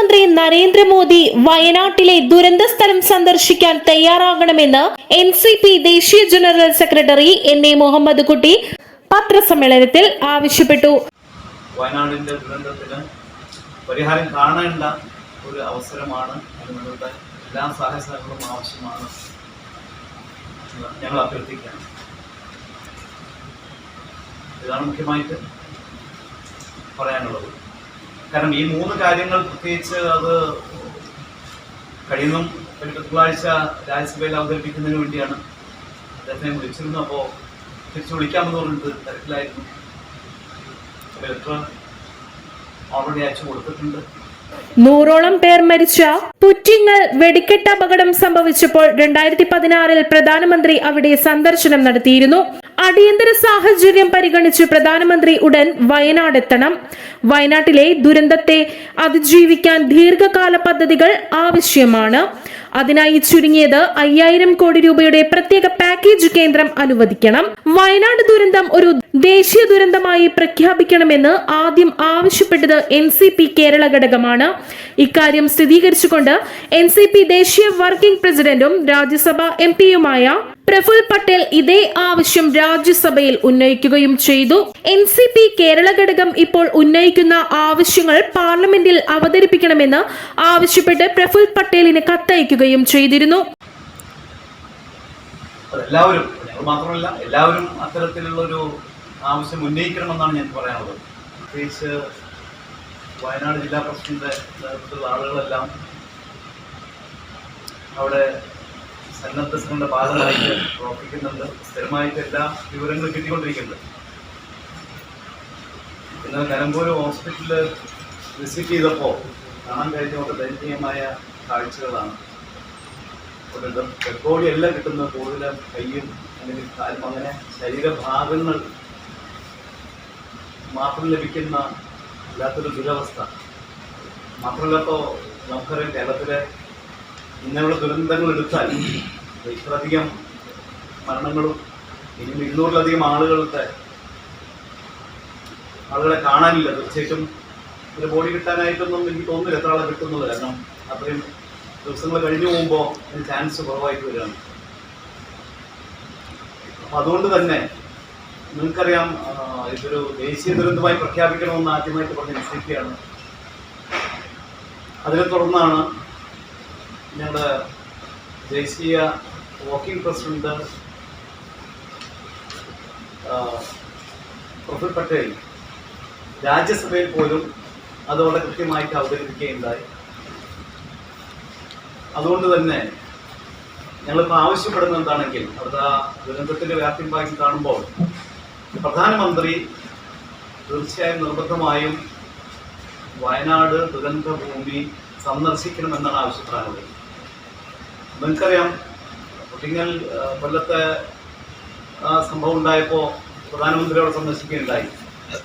പ്രധാനമന്ത്രി നരേന്ദ്രമോദി വയനാട്ടിലെ ദുരന്ത സ്ഥലം സന്ദർശിക്കാൻ തയ്യാറാകണമെന്ന് എൻ സി പി ദേശീയ general secretary N A Muhammad Kutty പത്രസമ്മേളനത്തിൽ ആവശ്യപ്പെട്ടു. വയനാടിന്റെ ദുരന്തത്തിന് പരിഹാരം കാണേണ്ട ഒരു അവസരമാണ് അതിനുള്ള എല്ലാ സഹായസഹകരണങ്ങളും ആവശ്യമാണ്. ഞങ്ങൾ അഭ്യർത്ഥിക്കുകയാണ്. ഇതാണ് മുഖ്യമായിട്ട് പറയാനുള്ളത്. കാരണം ഈ മൂന്ന് കാര്യങ്ങൾ പ്രത്യേകിച്ച് അത് കഴിയുന്നും ഒരു തിങ്കളാഴ്ച രാജ്യസഭയിൽ അവതരിപ്പിക്കുന്നതിന് വേണ്ടിയാണ് അദ്ദേഹത്തിനെ വിളിച്ചിരുന്നു അപ്പോൾ തിരിച്ചു വിളിക്കാമെന്ന് പറഞ്ഞിട്ട് തിരക്കിലായിരുന്നു. ലെറ്റർ ഓൾറെഡി അയച്ചു കൊടുത്തിട്ടുണ്ട്. നൂറോളം പേർ മരിച്ച പുറ്റിങ്ങൽ വെടിക്കെട്ട് അപകടം സംഭവിച്ചപ്പോൾ രണ്ടായിരത്തി പതിനാറിൽ പ്രധാനമന്ത്രി അവിടെ സന്ദർശനം നടത്തിയിരുന്നു. അടിയന്തര സാഹചര്യം പരിഗണിച്ച് പ്രധാനമന്ത്രി ഉടൻ വയനാട് എത്തണം വയനാട്ടിലെ ദുരന്തത്തെ അതിജീവിക്കാൻ ദീർഘകാല പദ്ധതികൾ ആവശ്യമാണ്. അതിനായി ചുരുങ്ങിയത് അയ്യായിരം കോടി രൂപയുടെ പ്രത്യേക പാക്കേജ് കേന്ദ്രം അനുവദിക്കണം. വയനാട് ദുരന്തം ഒരു ദേശീയ ദുരന്തമായി പ്രഖ്യാപിക്കണമെന്ന് ആദ്യം ആവശ്യപ്പെട്ടത് എൻ സി പി കേരള ഘടകമാണ്. ഇക്കാര്യം സ്ഥിരീകരിച്ചുകൊണ്ട് എൻ സി പി ദേശീയ വർക്കിംഗ് പ്രസിഡന്റും രാജ്യസഭാ എം പിയുമായ പ്രഫുൽ പട്ടേൽ ഇതേ ആവശ്യം രാജ്യസഭയിൽ ഉന്നയിക്കുകയും ചെയ്തു. എൻ സി പി കേരള ഘടകം ഇപ്പോൾ ഉന്നയിക്കുന്ന ആവശ്യങ്ങൾ പാർലമെന്റിൽ അവതരിപ്പിക്കണമെന്ന് ആവശ്യപ്പെട്ട് പ്രഫുൽ പട്ടേലിന് കത്തയക്കുകയും ചെയ്തിരുന്നു. എല്ലാവരും മാത്രമല്ല എല്ലാവരും അത്തരത്തിലുള്ള ഒരു ആവശ്യം ഉന്നയിക്കണമെന്നാണ് ഞാൻ പറയാനുള്ളത്. പ്രത്യേകിച്ച് വയനാട് ജില്ലാ പ്രസിഡന്റ് ആളുകളെല്ലാം അവിടെ സന്നദ്ധ സംഘടന ഭാഗമായിട്ട് പ്രവർത്തിക്കുന്നുണ്ട്. സ്ഥിരമായിട്ട് എല്ലാ വിവരങ്ങളും കിട്ടിക്കൊണ്ടിരിക്കുന്നുണ്ട്. ഇന്നലെ നിലമ്പൂർ ഹോസ്പിറ്റലിൽ വിസിറ്റ് ചെയ്തപ്പോൾ കാണാൻ കഴിഞ്ഞ വളരെ ദയനീയമായ കാഴ്ചകളാണ്. ഒരു ഡെഡ് ബോഡി കൂടുതലും കയ്യും അല്ലെങ്കിൽ കാലും അങ്ങനെ ശരീരഭാഗങ്ങൾ മാത്രം ലഭിക്കുന്ന വല്ലാത്തൊരു ദുരവസ്ഥ. മാത്രമല്ല ഇപ്പോൾ നമുക്കറിയാം കേരളത്തിലെ ഇങ്ങനെയുള്ള ദുരന്തങ്ങൾ എടുത്താൽ ഇത്രയധികം മരണങ്ങളും ഇനി ഇരുന്നൂറിലധികം ആളുകളുടെ ആളുകളെ കാണാനില്ല. തീർച്ചയായിട്ടും ഒരു ബോഡി കിട്ടാനായിട്ടൊന്നും എനിക്ക് തോന്നുന്നില്ല എത്ര ആളെ കിട്ടുന്നത്. കാരണം അത്രയും ദിവസങ്ങൾ കഴിഞ്ഞു പോകുമ്പോൾ അതിന് ചാൻസ് കുറവായിട്ട് വരികയാണ്. അപ്പം അതുകൊണ്ട് തന്നെ നിങ്ങൾക്കറിയാം ഇതൊരു ദേശീയ ദുരന്തമായി പ്രഖ്യാപിക്കണമെന്ന് ആദ്യമായിട്ട് പറഞ്ഞ നിശ്ചയിക്കുകയാണ് അതിനെ തുടർന്നാണ് ഞങ്ങളുടെ ദേശീയ വർക്കിംഗ് പ്രസിഡന്റ് പ്രഫുൽ പട്ടേൽ രാജ്യസഭയിൽ പോലും അത് വളരെ കൃത്യമായിട്ട് അവതരിപ്പിക്കുകയുണ്ടായി. അതുകൊണ്ട് തന്നെ ഞങ്ങളിപ്പോൾ ആവശ്യപ്പെടുന്ന എന്താണെങ്കിൽ അവിടുത്തെ ദുരന്തത്തിന്റെ വ്യാപ്തി ഭാഗം കാണുമ്പോൾ പ്രധാനമന്ത്രി തീർച്ചയായും നിർബന്ധമായും വയനാട് ദുരന്തഭൂമി സന്ദർശിക്കണമെന്നാണ് ആവശ്യപ്പെടാനുള്ളത്. നിങ്ങൾക്കറിയാം കുട്ടിങ്ങൾ കൊല്ലത്തെ സംഭവം ഉണ്ടായപ്പോൾ പ്രധാനമന്ത്രി അവിടെ സന്ദർശിക്കുകയുണ്ടായി.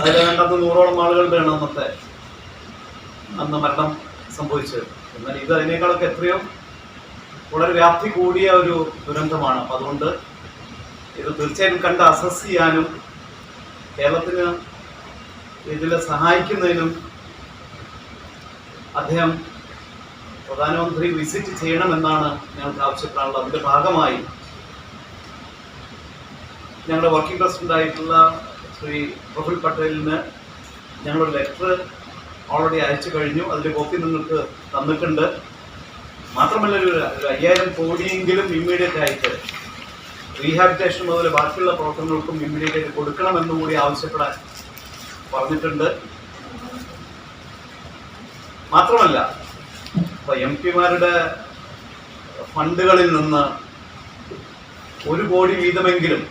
അതിൽ വേണ്ടത് നൂറോളം ആളുകളുടെയാണ് അന്നത്തെ അന്ന് മരണം സംഭവിച്ചത്. എന്നാൽ ഇത് അതിനേക്കാളൊക്കെ എത്രയോ വളരെ വ്യാപ്തി കൂടിയ ഒരു ദുരന്തമാണ്. അപ്പം അതുകൊണ്ട് ഇത് തീർച്ചയായും കണ്ട് അസസ് ചെയ്യാനും കേരളത്തിന് ഇതിൽ സഹായിക്കുന്നതിനും അദ്ദേഹം പ്രധാനമന്ത്രി വിസിറ്റ് ചെയ്യണമെന്നാണ് ഞങ്ങൾക്ക് ആവശ്യപ്പെടാനുള്ളത്. അതിന്റെ ഭാഗമായി ഞങ്ങളുടെ വർക്കിംഗ് പ്രസിഡന്റ് ആയിട്ടുള്ള ശ്രീ പ്രഫുൽ പട്ടേലിന് ഞങ്ങളൊരു ലെറ്റർ ഓൾറെഡി അയച്ചു കഴിഞ്ഞു. അതിന്റെ കോപ്പി നിങ്ങൾക്ക് തന്നിട്ടുണ്ട്. മാത്രമല്ല ഒരു ഒരു അയ്യായിരം കോടിയെങ്കിലും ഇമ്മീഡിയറ്റ് ആയിട്ട് റീഹാബിറ്റേഷൻ മുതൽ ബാക്കിയുള്ള പ്രവർത്തനങ്ങൾക്കും ഇമ്മീഡിയറ്റ് ആയിട്ട് കൊടുക്കണമെന്നും കൂടി ആവശ്യപ്പെടാൻ പറഞ്ഞിട്ടുണ്ട്. മാത്രമല്ല എം പിമാരുടെ ഫണ്ടുകളിൽ നിന്ന് ഒരു കോടി വീതമെങ്കിലും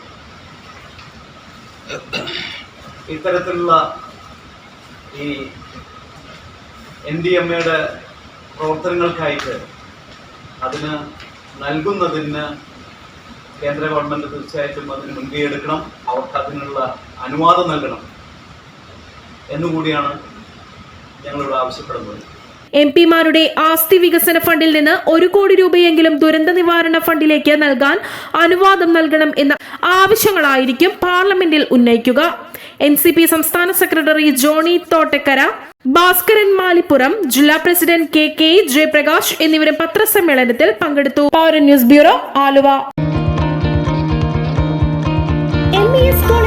ഇത്തരത്തിലുള്ള ഈ എൻ ഡി എം എയുടെ പ്രവർത്തനങ്ങൾക്കായിട്ട് അതിന് നൽകുന്നതിന് കേന്ദ്ര ഗവൺമെന്റ് തീർച്ചയായിട്ടും അതിന് മുൻകൈ എടുക്കണം. അവർക്ക് അതിനുള്ള അനുവാദം നൽകണം എന്നുകൂടിയാണ് ഞങ്ങളിവിടെ ആവശ്യപ്പെടുന്നത്. എം പിമാരുടെ ആസ്തി വികസന ഫണ്ടിൽ നിന്ന് ഒരു കോടി രൂപയെങ്കിലും ദുരന്ത നിവാരണ ഫണ്ടിലേക്ക് നൽകാൻ അനുവാദം നൽകണം എന്ന ആവശ്യങ്ങളായിരിക്കും പാർലമെന്റിൽ ഉന്നയിക്കുക. എൻ സി പി സംസ്ഥാന സെക്രട്ടറി ജോണി തോട്ടക്കര ഭാസ്കരൻ മാലിപ്പുറം ജില്ലാ പ്രസിഡന്റ് കെ കെ ജയപ്രകാശ് എന്നിവരും പത്രസമ്മേളനത്തിൽ പങ്കെടുത്തു. Pauran news bureau Aluva. M E S college